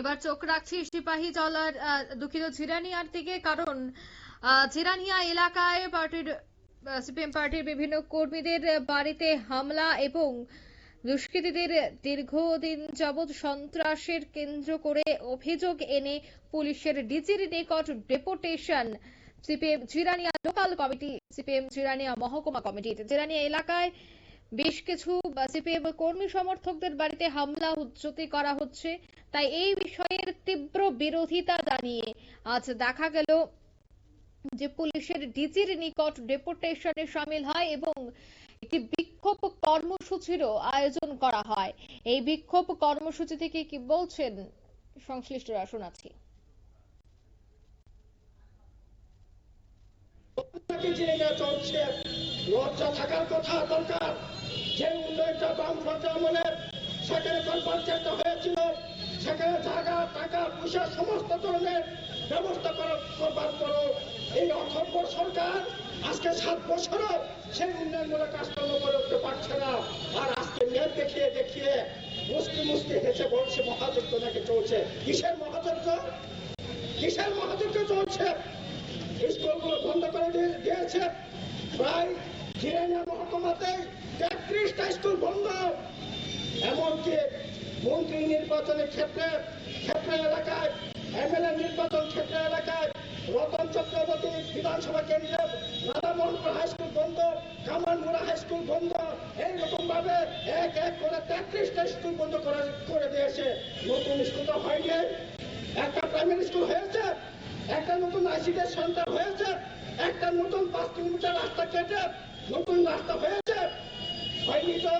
এবার চোখ রাখছি সিপাহী জলার দুঃখিত ঝিরানিয়ার দিকে, কারণ ঝিরানিয়া এলাকায় পার্টির সিপিএম পার্টির বিভিন্ন কর্মীদের বাড়িতে হামলা এবং দুষ্কৃতীদের দীর্ঘদিন যাবৎ সন্ত্রাসের কেন্দ্র করে অভিযোগ এনে পুলিশের ডিজির নিকট deputation CPM Jirania local committee, CPM Jirania মহকুমা কমিটি। জিরানিয়া এলাকায় বেশ কিছু সিপিএম কর্মী সমর্থকদের বাড়িতে হামলা উচ্চতি করা হচ্ছে। তাই এই বিষয়ের তীব্র বিরোধিতা জানিয়ে আজ দেখা গেল যে পুলিশের ডিজির নিকট ডেপুটেশনে সামিল হয় এবং একটি বিক্ষোভ কর্মসূচিরও আয়োজন করা হয়। এই বিক্ষোভ কর্মসূচি থেকে কি বলছেন সংশ্লিষ্টরা? শোনাচ্ছি। চলছে? লজ্জা থাকার কথা দরকার। যে উন্নয়নটা বামফ্রন্ট আমলে সেখানে চেষ্টা হয়েছিল। সেখানে জায়গা, টাকা, পয়সা, সমস্ত ধরনের ব্যবস্থা করবার পরও এই অথর্ব সরকার আজকে সাত বছরও সেই উন্নয়নমূলক কাজকর্ম করে উঠতে পারছে না। আর আজকে মেয়ের দেখিয়ে দেখিয়ে মুসকি মুসকি হেসে বলছে, মহাযজ্ঞ নাকি চলছে। কিসের মহাযজ্ঞ? কিসের মহাযজ্ঞ চলছে? স্কুলগুলো বন্ধ করে দিয়ে- দিয়েছে। প্রায় জিরানিয়া মহকুমাতে স্কুল বন্ধ। এমনকি মন্ত্রী নির্বাচনের ক্ষেত্রে, ক্ষেত্র এলাকায়, এমএলএ নির্বাচন ক্ষেত্র এলাকায় রতন চক্রবর্তী বিধানসভা কেন্দ্রে রাধামোহনপুর হাই স্কুল বন্ধ কামারমুড়া হাই স্কুল বন্ধ। এইরকম ভাবে এক এক করে তেত্রিশটা স্কুল বন্ধ করে করে দিয়েছে। নতুন স্কুল তো হয়নি। একটা প্রাইমারি স্কুল হয়েছে, একটা নতুন আইসিডি সেন্টার হয়েছে, একটা নতুন পাঁচ কিলোমিটার রাস্তা কেটে নতুন রাস্তা হয়েছে। হয়নি তো?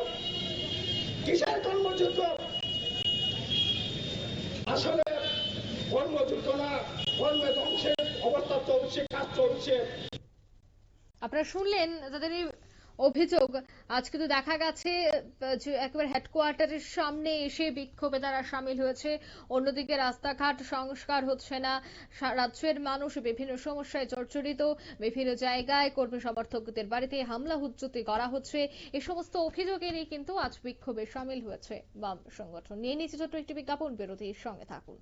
কিসের কর্মযুদ্ধ? আসলে কর্মযুদ্ধ না, কর্মে ধ্বংসের অবস্থা চলছে, কাজ চলছে। আপনারা শুনলেন এই অভিযোগ। আজ কিন্তু দেখা গেছে একেবারে হেডকোয়ার্টারের সামনে এসে বিক্ষোভে তারা সামিল হয়েছে। অন্যদিকে রাস্তাঘাট সংস্কার হচ্ছে না। রাজ্যের মানুষ বিভিন্ন সমস্যায় জর্জরিত। বিভিন্ন জায়গায় কর্মী সমর্থকদের বাড়িতে হামলা হুজ্জতি করা হচ্ছে। এ সমস্ত অভিযোগেরই কিন্তু আজ বিক্ষোভে সামিল হয়েছে বাম সংগঠন। নিয়ে নিচ্ছে ছোট্ট একটি বিজ্ঞাপন বিরোধীর সঙ্গে থাকুন।